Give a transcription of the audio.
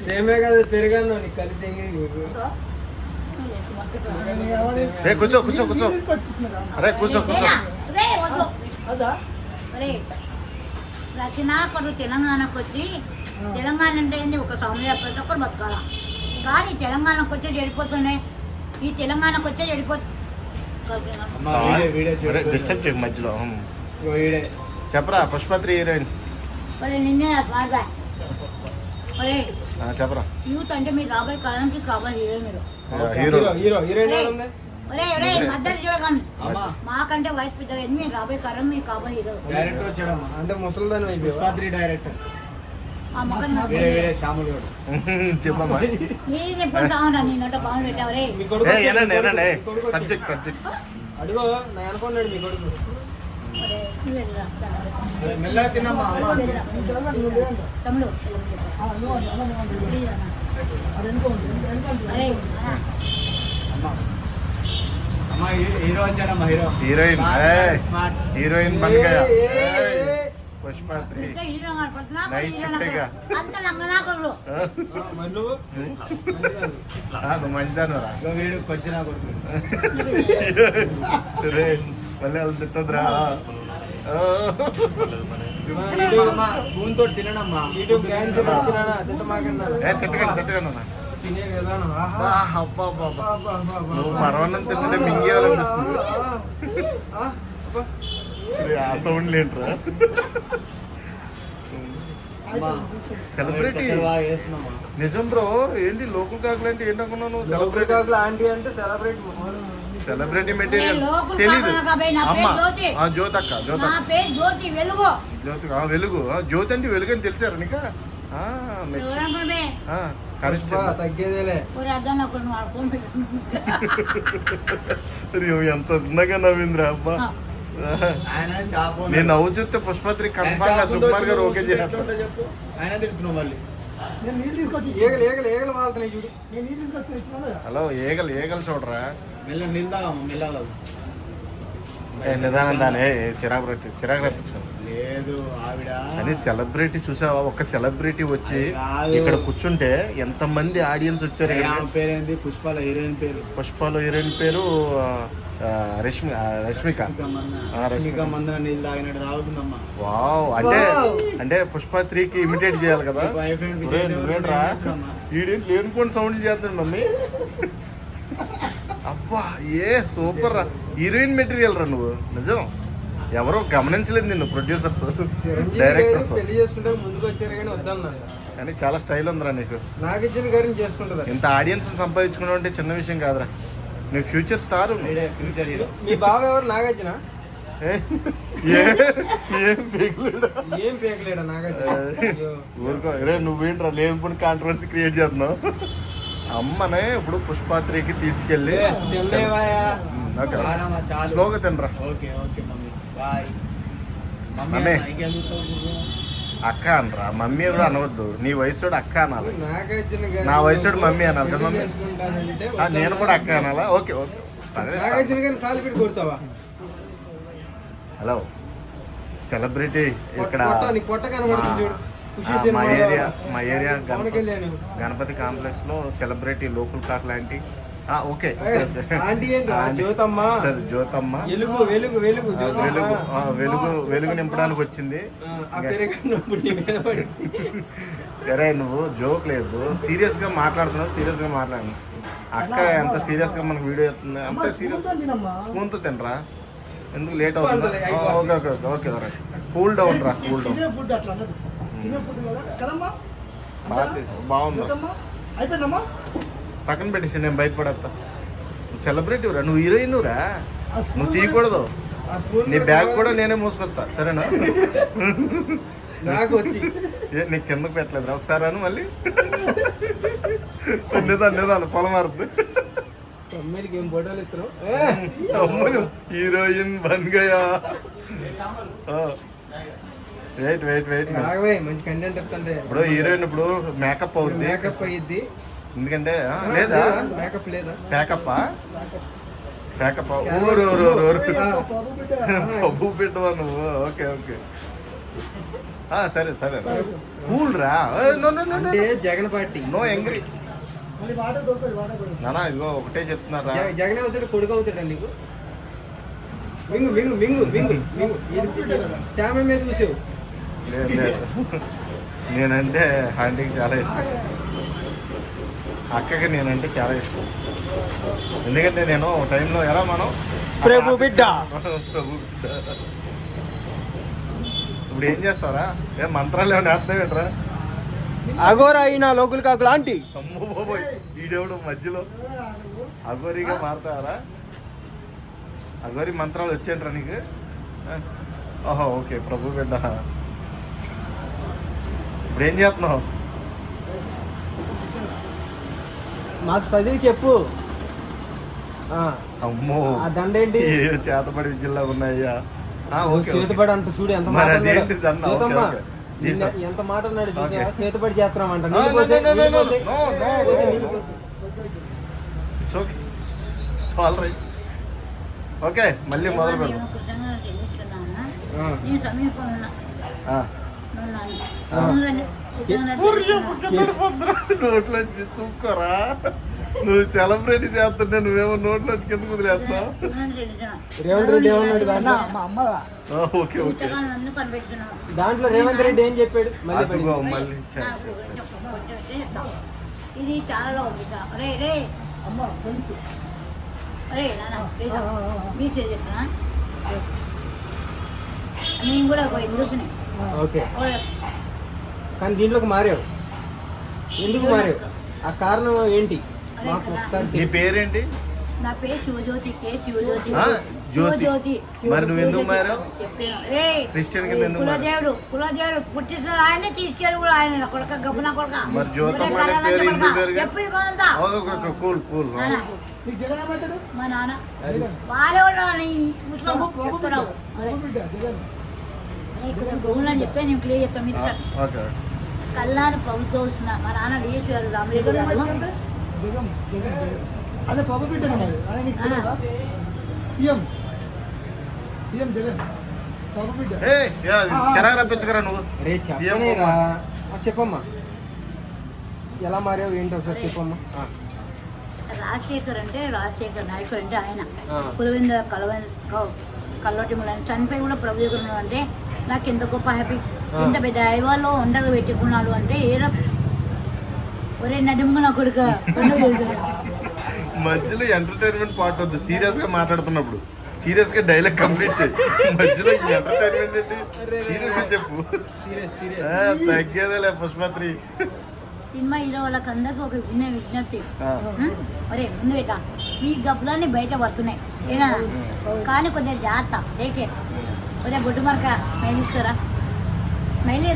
సేమే కదా పెరిగాను నీకు కలిసి ఏ కూర్చో కూర్చో కూర్చో. అరే కూర్చో కూర్చో. రే వద్దు. రే రచనాకరు తెలంగాణకు వచ్చి తెలంగాణ అంటే ఏంది? ఒక సమయం ప్రతి ఒక్కరు బతకాల. కానీ తెలంగాణకు వచ్చి చెడిపోతున్నాయి. ఈ తెలంగాణకు వచ్చే చెడిపోతుంది మధ్యలో. చెప్పరా పుష్పత్రి హీరోయిన్. నిన్నే ఆ, చెప్పరా. యూత్ అంటే మీరు రాబోయే కాలానికి కాబోయే హీరో మీరు. హీరో. హీరో హీరో హీరోయిన్ ఉంది? ఒరే ఒరే మద్దతు చూడకండి మాకంటే మీరు రాబోయే కాలం మీరు కాబోయే హీరో? డైరెక్టర్ వచ్చాడమ్మా. అంటే ముసలిదాని పుష్పాత్రి డైరెక్టర్. సబ్జెక్ట్ సబ్జెక్ట్ అడుగో నా అనుకున్నాడు మీ కొడుకు. తమ్ముడు హీరోయిన్ హీరోయిన్. పుష్పత్రి ఇంత హీరో కనపడుతున్నా, నైట్ నువ్వు మంచిదాను రా వీడు కొంచెం మళ్ళీ వాళ్ళు తిట్టదురా స్పూన్ తోటి తినడమ్మా తిట్టకండి తిట్టకండి. నువ్వు తింటే మింగేయాలనిపిస్తుంది ఆ, సౌండ్ సెలబ్రిటీ. నిజం బ్రో ఏంటి లోకల్ కాకులు అంటే ఏంటనుకున్నాను లోకల్ సెలబ్రిటీ కాకులు ఆంటీ అంటే సెలబ్రేట్ సెలబ్రిటీ మెటీరియల్ తెలీదు. అమ్మ పేరు జ్యోతి. ఆ, జ్యోతి వెలుగు. జ్యోతి ఆ, వెలుగు. ఆ, జ్యోతి అంటే వెలుగు అని తెలిసారు నీక? ఎంత అందంగా నవ్విందిరా అబ్బా. నేను నవ్వు చూస్తే పుష్పత్రి కన్ఫామ్గా సుకుమార్ గారు ఓకే కదా. హలో ఏగలు ఏగలు చూడరా? మెల్ల మెల్లగా. నిదానం దాని చిరాకు చిరాకు రప్పించు లేదు ఆవిడ. అని సెలబ్రిటీ చూసావా? ఒక సెలబ్రిటీ వచ్చి. ఇక్కడ కూర్చుంటే ఎంత మంది ఆడియన్స్ వచ్చారు పేరేంది? పుష్పాల హీరోయిన్ పేరు. పుష్పలో హీరోయిన్ పేరు రష్మి రష్మిక. రష్మిక మందన. నీళ్ళు తాగినట్టు తాగుతుందమ్మా. వావ్ అంటే. అంటే పుష్ప త్రీకి ఇమిటేట్ చేయాలి కదా? ఫ్రెండ్ ఒరేయ్, విజయ్ అబ్బా ఏ సూపర్ రా. హీరోయిన్ మెటీరియల్ రా నువ్వు. నిజం. ఎవరో గమనించలేదు నిన్ను ప్రొడ్యూసర్స్ డైరెక్టర్స్. గారు పెళ్ళి చేసుకుంటే ముందుకు వచ్చారు కానీ చాలా స్టైల్ ఉందిరా నీకు. నాగార్జున గారిని చేసుకుంటుందా? ఇంత ఆడియన్స్ సంపాదించుకున్నావు అంటే చిన్న విషయం కాదురా. నువ్వు ఫ్యూచర్ స్టార్ ఫ్యూచర్ హీరో. మీ బావ ఎవరు? నాగార్జున. ఊరుకో. రే నువ్వేంట్రా? లేనిపోని కాంట్రవర్సీ క్రియేట్ చేస్తున్నావు. అమ్మనే ఇప్పుడు పుష్పాత్రికి తీసుకెళ్ళి. స్లోగా తినరా? అక్క అనరా మమ్మీ కూడా అనవద్దు. నీ వయసుడు అక్క అనాలి. నా వయసుడు మమ్మీ అనాలి కదా మమ్మీ? నేను కూడా అక్క అనాలా? Okay okay. హలో. సెలబ్రిటీ ఇక్కడ మా ఏరియా మా ఏరియా గణపతి కాంప్లెక్స్లో సెలబ్రిటీ లోకల్ కాక్ లాంటి ఓకే. జ్యోతమ్మ. జ్యోతమ్మ. వెలుగు వెలుగు వెలుగు. వెలుగు వెలుగు వెలుగు నింపడానికి వచ్చింది. సరే నువ్వు జోక్ లేదు. సీరియస్గా మాట్లాడుతున్నావు సీరియస్గా మాట్లాడు అక్క ఎంత సీరియస్గా మనకు వీడియో అవుతుంది అంతే సీరియస్ స్పూన్తో తినరా? ఎందుకు లేట్ అవుతుందా? Okay okay okay cool down రా కూల్ డౌన్ తినే ఫుడ్ కదా. కదమ్మా? బాగుంది? అయిపోయిందమ్మా? పక్కన పెట్టేసి నేను బయటపడతా సెలబ్రిటీ రా నువ్వు హీరోయిన్ రా. నువ్వు తీయకూడదు. నీ బ్యాగ్. కూడా నేనే మోసుకొస్తా సరేనా? నాకు వచ్చి. ఏ, నీకు కిందకు పెట్టలేదు ఒకసారి అను మళ్ళీ. నిదాను నిదాను పొలం మారుద్ది. తమ్మిడికి ఏం ఫోటోలు ఇస్తారు అమ్మను హీరోయిన్ బంద్ గయా వెయిట్ వెయిట్ వెయిట్ మంచి కంటెంట్ ఇస్తుంటే ఇప్పుడు హీరోయిన్ ఇప్పుడు మేకప్ అవుద్ది. మేకప్ అయ్యిద్ది ఎందుకంటే లేదా? మేకప్ లేదా? ప్యాకప్ ప్యాకప్ ఊరు ఊరు ఊరు ఊరు. ఆ. బాబు బిడ్డ పప్పు పెట్టవా నువ్వు? Okay okay. ఆ, సరే సరే కూల్ రా. నో నో నో అంటే జగన్ పార్టీ. నో ఎంగ్రీ నానా ఇదిగో ఒకటే చెప్తున్నారా? జగ- జగన్ అవుతాడు కొడుకు అవుతాడా నీకు? మింగు మింగు మింగు మింగు మింగు శ్యామ మీద చూసావు. లేదు లేదు. నేనంటే ఆంటీకి చాలా ఇష్టం. అక్కకి నేనంటే చాలా ఇష్టం. ఎందుకంటే నేను టైంలో ఎలా మనం? ప్రభు బిడ్డ. ప్రభు బిడ్డ. ఇప్పుడు ఏం చేస్తారా? ఏ మంత్రాలు ఏమైనా వేస్తావేంట్రా అఘోర అయిన లోకులు కాకులు ఆంటీ. అమ్మో బాబోయ్ ఈడెవడు మధ్యలో. అఘోరిగా మారుతారా అఘోరి మంత్రాలు వచ్చేంట్రా నీకు? ఓహో ఓకే ప్రభు బిడ్డ. ఏం చేస్తున్నావు? మాకు చదివి చెప్పు. ఆ, అమ్మో. ఆ దండ ఏంటి? చేతపడి విద్యలా ఉన్నాయ్యా. ఆ, ఓకే, ఓకే. చేతిపడి అంట చూడు ఎంత మరి మాట. ఎంత మాట అన్నాడు ఓకే. చేతిపడి all right. ఓకే మళ్ళీ మొదలు పెడదాం సమీపంలో నోట్లోంచి చూసుకోరా నువ్వు సెలబ్రేట్ చేస్తుంటే నువ్వేమో. రేవంత్ రెడ్డి ఏమన్నాడు దాంట్లో ఓకే ఓకే రేవంత్ రెడ్డి ఏం చెప్పాడు మళ్ళీ. ఇది చాలా ఉంది రే రే అమ్మ ఫ్రెండ్స్ రే నాన్న. మీ నేను కూడా ఒక హిందూస్ని ఓకే. కానీ దీంట్లోకి మారావు. ఎందుకు మారావు? ఆ కారణం ఏంటి? మాకు ఒకసారి నీ. పేరేంటి? నా పేరు శివజ్యోతి కే శివజ్యోతి. ఆ, జ్యోతి. శివజ్యోతి. మరి నువ్వు ఎందుకు మారావు? చెప్పాను. రేయ్, క్రిస్టియన్ కింద ఎందుకు మారావు? కులదేవుడు కులదేవుడు పుట్టిన ఆయనే తీసుకెళ్ళి కూడా ఆయన కొడుక గబ్బున కొడుక. మరి జ్యోతమ్మ ఒరే కర్రలంత పేరు కొడుకా. Cool cool. నాన్న, నీకు జగన్ మా నాన్న. జగన్ వాడేవాడు అని ముస్లిం ప్రభు ప్రభు బిడ్డ చెప్తున్నావు. ప్రభు బిడ్డ జగన్. గోవులు అని చెప్తే నేను క్లియర్ చెప్తాను ఆ, ఓకే. మా నాన్న డిఎస్ గారు రామరెడ్డి జగన్ గారు. ఏమవుతాడంటే జగన్ జగన్ జగన్. అదే ప్రభు బిడ్డ అన్నది అదే నీకు తెలియదా సీఎం. సీఎం జగన్. ప్రభు బిడ్డ ఏ చెరాకు రప్పించకరా నువ్వు? రే సీఎం చెప్పనేరా ఆ, చెప్పమ్మా. ఎలా మారావు ఏంటి ఒకసారి చెప్పమ్మా. రాజశేఖర్ అంటే రాజశేఖర్ నాయకుడు అంటే ఆయన. ఆ. పులివెంద కలవెన్ కల్లోటి ములని చనిపోయి కూడా ప్రభు దగ్గర ఉన్నాడు అంటే నాకు ఎంత గొప్ప హ్యాపీ. ఇంత పెద్ద ఐవాల్లో ఒంటరి పెట్టుకున్నాడు అంటే ఏదో ఒరే నడుముగా నా కొడుక మధ్యలో ఎంటర్టైన్మెంట్ పార్ట్ వద్దు. సీరియస్గా మాట్లాడుతున్నప్పుడు. సీరియస్గా డైలాగ్ కంప్లీట్ చేయి. మధ్యలో ఎంటర్టైన్మెంట్ ఏంటి? సీరియస్గా చెప్పు. సీరియస్ సీరియస్ ఆ, తగ్గేదేలే పుష్పత్రి. సినిమా హీరో వాళ్ళకి అందరికీ ఒక విన్న విజ్ఞప్తి? ఒరే ముందు పెట్టా. మీ గబ్బులన్నీ బయట పడుతున్నాయి. ఏనా? కానీ కొంచెం జాగ్రత్త. ఏకే ఒరే బొడ్డు మరక మైలు ఇస్తారా? మైలు